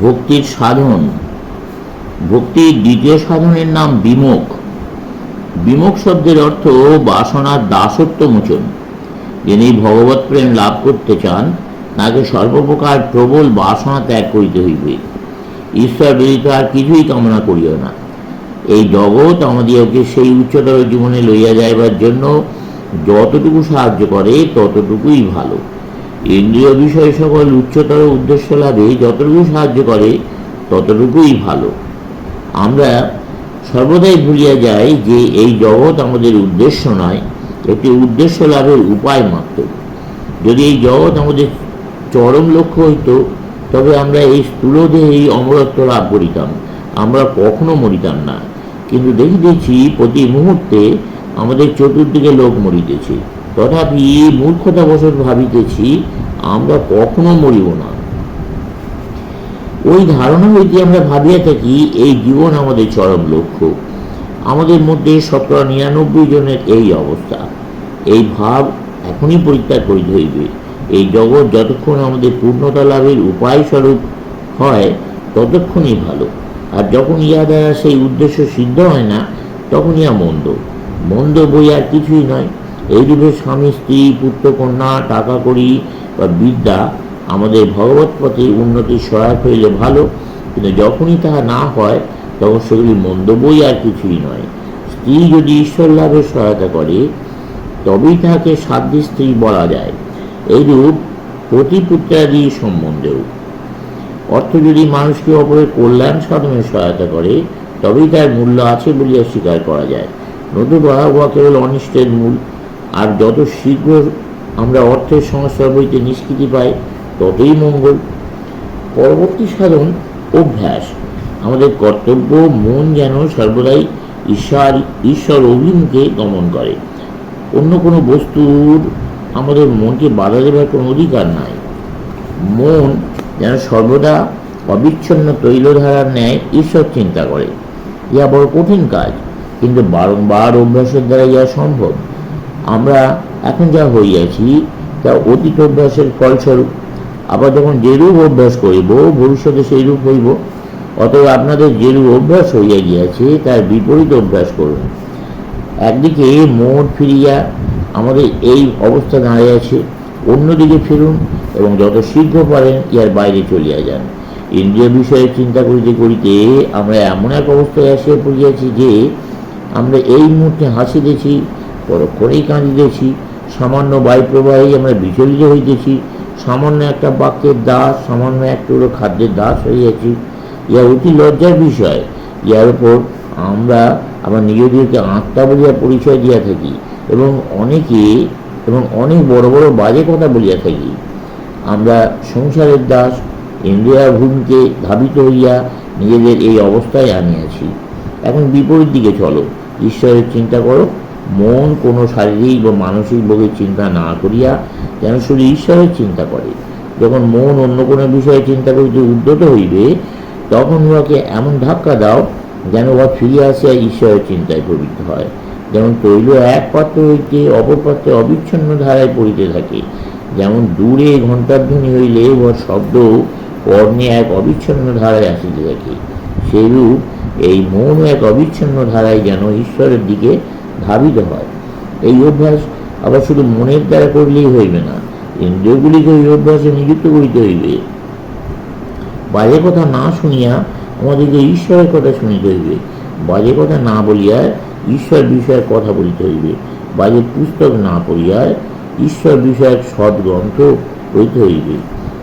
ভক্তির সাধন। ভক্তির দ্বিতীয় সাধনের নাম বিমুখ। বিমুখ শব্দের অর্থ বাসনার দাসত্ব মোচন। যিনি ভগবত প্রেম লাভ করতে চান, তাকে সর্বপ্রকার প্রবল বাসনা ত্যাগ করিতে হইবে। ঈশ্বর ব্যতীত আর কিছুই কামনা করিও না। এই জগৎ আমাদিগকে সেই উচ্চতর জীবনে লইয়া যাইবার জন্য যতটুকু সাহায্য করে, ততটুকুই ভালো। ইন্দ্রিয় বিষয় সকল উচ্চতর উদ্দেশ্য লাভে যতটুকু সাহায্য করে, ততটুকুই ভালো। আমরা সর্বদাই ভুলিয়া যাই যে এই জগৎ আমাদের উদ্দেশ্য নয়, একটি উদ্দেশ্য লাভের উপায় মাত্র। যদি এই জগৎ আমাদের চরম লক্ষ্য হইত, তবে আমরা এই স্থূলদেহে এই অমরত্ব লাভ করিতাম। আমরা কখনো মরিতাম না। কিন্তু দেখিতেছি প্রতি মুহূর্তে আমাদের চতুর্দিকে লোক মরিতেছে। তথাপি মূর্খতাবশত ভাবিতেছি আমরা কখনো মরিব না। ওই ধারণা হইতে আমরা ভাবিয়া থাকি, এই জীবন আমাদের চরম লক্ষ্য। আমাদের মধ্যে শতকরা নিরানব্বই জনের এই অবস্থা। এই ভাব এখনই পরিত্যাগ করিতে হইবে। এই জগৎ যতক্ষণ আমাদের পূর্ণতা লাভের উপায় স্বরূপ হয়, ততক্ষণই ভালো। আর যখন ইহা দ্বারা সেই উদ্দেশ্য সিদ্ধ হয় না তখন ইহা মন্দ। মন্দ বই আর কিছুই নয়। এইরূপে স্বামী, স্ত্রী, পুত্র, কন্যা, টাকা করি বা বিদ্যা আমাদের ভগবত পথে উন্নতির সহায়ক হইলে ভালো। কিন্তু যখনই তাহা না হয়, তখন সেগুলি মন্দ বই আর কিছুই নয়। স্ত্রী যদি ঈশ্বর লাভের সহায়তা করে, তবেই তাহাকে সাধ্যী স্ত্রী বলা যায়। এইরূপ প্রতিপুত্রাদি সম্বন্ধেও। অর্থ যদি মানুষকে অপরের কল্যাণ সাধনে সহায়তা করে, তবেই তার মূল্য আছে বলিয়া স্বীকার করা যায়। নতুবা উহা কেবল অনিষ্টের মূল আর যত শীঘ্র আমরা অর্থের সংস্কার বইতে নিষ্কৃতি পাই, ততই মঙ্গল। পরবর্তী সাধন অভ্যাস। আমাদের কর্তব্য মন যেন সর্বদাই ঈশ্বর ঈশ্বর অভিমুখে গমন করে। অন্য কোনো বস্তুর আমাদের মনকে বাধা দেবার কোনো অধিকার নাই। মন যেন সর্বদা অবিচ্ছন্ন তৈলধারার ন্যায় ঈশ্বর চিন্তা করে। ইহা বড় কঠিন কাজ, কিন্তু বারংবার অভ্যাসের দ্বারা ইহা সম্ভব। আমরা এখন যা হইয়াছি তা অতীত অভ্যাসের ফলস্বরূপ। আবার যখন যেরূপ অভ্যাস করিব, ভবিষ্যতে সেইরূপ হইব। অতএব আপনাদের যেরূপ অভ্যাস হইয়া গিয়াছে, তার বিপরীত অভ্যাস করুন। একদিকে মোড় ফিরিয়া আমাদের এই অবস্থা দাঁড়িয়েছে অন্যদিকে ফিরুন এবং যত শীঘ্র পারেন ইয়ার বাইরে চলিয়া যান। ইন্দ্রিয় বিষয়ে চিন্তা করিতে করিতে আমরা এমন এক অবস্থায় আসিয়া পড়িয়াছি যে, আমরা এই মুহূর্তে হাসিতেছি পরক্ষণেই কাঁদিতেছি সামান্য বায়ু প্রবাহেই আমরা বিচলিত হইতেছি। সামান্য একটা বাক্যের দাস, সামান্য এক টুকরো খাদ্যের দাস হইয়াছি ইহা অতি লজ্জার বিষয়। ইহার উপর আমরা আবার নিজেদেরকে আত্মা বলিয়া পরিচয় দিয়া থাকি এবং অনেকে এবং অনেক বড় বড় বাজে কথা বলিয়া থাকি। আমরা সংসারের দাস ইন্দ্রিয়া ভূমিকে ধাবিত হইয়া নিজেদের এই অবস্থায় আনিয়াছি। এখন বিপরীত দিকে চলো। ঈশ্বরের চিন্তা করো। মন কোনো শারীরিক বা মানসিক ভোগের চিন্তা না করিয়া যেন শুধু ঈশ্বরের চিন্তা করে। যখন মন অন্য কোনো বিষয়ে চিন্তা করিতে উদ্যত হইবে, তখন উহাকে এমন ধাক্কা দাও যেন উহা ফিরিয়া আসিয়া ঈশ্বরের চিন্তায় প্রবৃত্ত হয়। যেমন তৈল এক পাত্র হইতে অপর পাত্রে অবিচ্ছিন্ন ধারায় পড়িতে থাকে। যেমন দূরে ঘণ্টার ধ্বনি হইলে উহার শব্দ কর্ণে এক অবিচ্ছিন্ন ধারায় আসিতে থাকে। সেইরূপ এই মন এক অবিচ্ছিন্ন ধারায় যেন ঈশ্বরের দিকে ধাবিত হয়। এই অভ্যাস আবার শুধু মনের দ্বারা করলেই হইবে না ইন্দ্রিয়গুলিকে এই অভ্যাসে নিযুক্ত করিতে হইবে। বাজে কথা না শুনিয়া আমাদেরকে ঈশ্বরের কথা শুনিতে হইবে। বাজে কথা না বলিয়া ঈশ্বর বিষয়ে কথা বলিতে হইবে। বাজে পুস্তক না পড়িয়া ঈশ্বর বিষয়ক সদ্গ্রন্থ হইতে হইবে।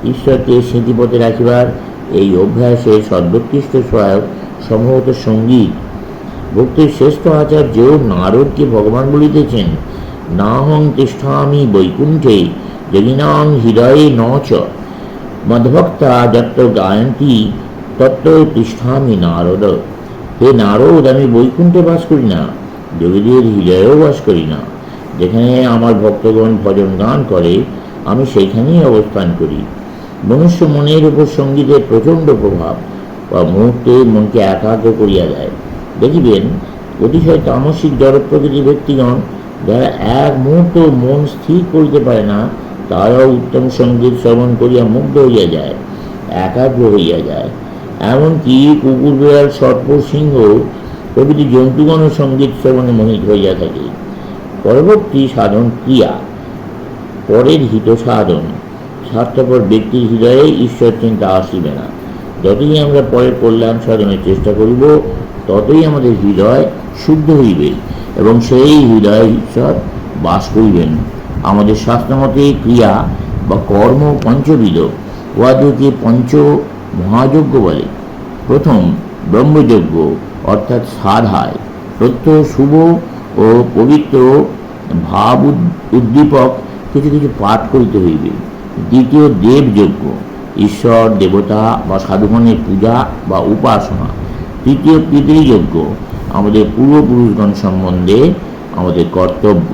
ঈশ্বরকে স্মৃতিপথে রাখিবার এই অভ্যাসের সর্বোৎকৃষ্ট সহায়ক, সম্ভবত সংগীত ভক্তির শ্রেষ্ঠ আচার্য নারদকে ভগবান বলিতেছেন, নাহং তিষ্ঠামি বৈকুণ্ঠে যদিনাং হৃদয়ে ন চ মদভক্তা যত্র গায়ন্তী তত্ত্ব তিষ্ঠামি নারদ। হে নারদ, আমি বৈকুণ্ঠে বাস করি না, যোগীদের হৃদয়েও বাস করি না। যেখানে আমার ভক্তগণ ভজন গান করে, আমি সেইখানেই অবস্থান করি। মনুষ্য মনের উপর সঙ্গীতের প্রচণ্ড প্রভাব, বা মুহূর্তে মনকে একাগ্র করিয়া দেয়। দেখিবেন, অতিশয় তামসিক জড় প্রকৃতির ব্যক্তিগণ, যারা এক মুহূর্ত মন স্থির করিতে পারে না, তারাও উত্তম সংগীত শ্রবণ করিয়া মুগ্ধ হইয়া যায়, একাগ্র হইয়া যায়। এমনকি কুকুর, বিড়াল, সর্প, সিংহ প্রভৃতি জন্তুগণ সংগীত শ্রবণে মোহিত হইয়া থাকে। পরবর্তী সাধন ক্রিয়া, পরের হিত সাধন। স্বার্থপর ব্যক্তির হৃদয়ে ঈশ্বর চিন্তা আসিবে না। যতই আমরা পরের কল্যাণ সাধনের চেষ্টা করিব ততই আমাদের হৃদয় শুদ্ধ হইবে এবং সেই হৃদয়ে ঈশ্বর বাস করিবেন। আমাদের শাস্ত্রমতে ক্রিয়া বা কর্ম পঞ্চবিধ, উহাদেরকে পঞ্চ মহাযজ্ঞ বলে। প্রথম, ব্রহ্মযজ্ঞ, অর্থাৎ সাধায়। প্রত্যহ শুভ ও পবিত্র ভাব উদ- উদ্দীপক কিছু কিছু পাঠ করিতে হইবে। দ্বিতীয়, দেবযজ্ঞ, ঈশ্বর, দেবতা বা সাধুগণের পূজা বা উপাসনা। তৃতীয় পিতৃযজ্ঞ আমাদের পূর্বপুরুষগণ সম্বন্ধে আমাদের কর্তব্য।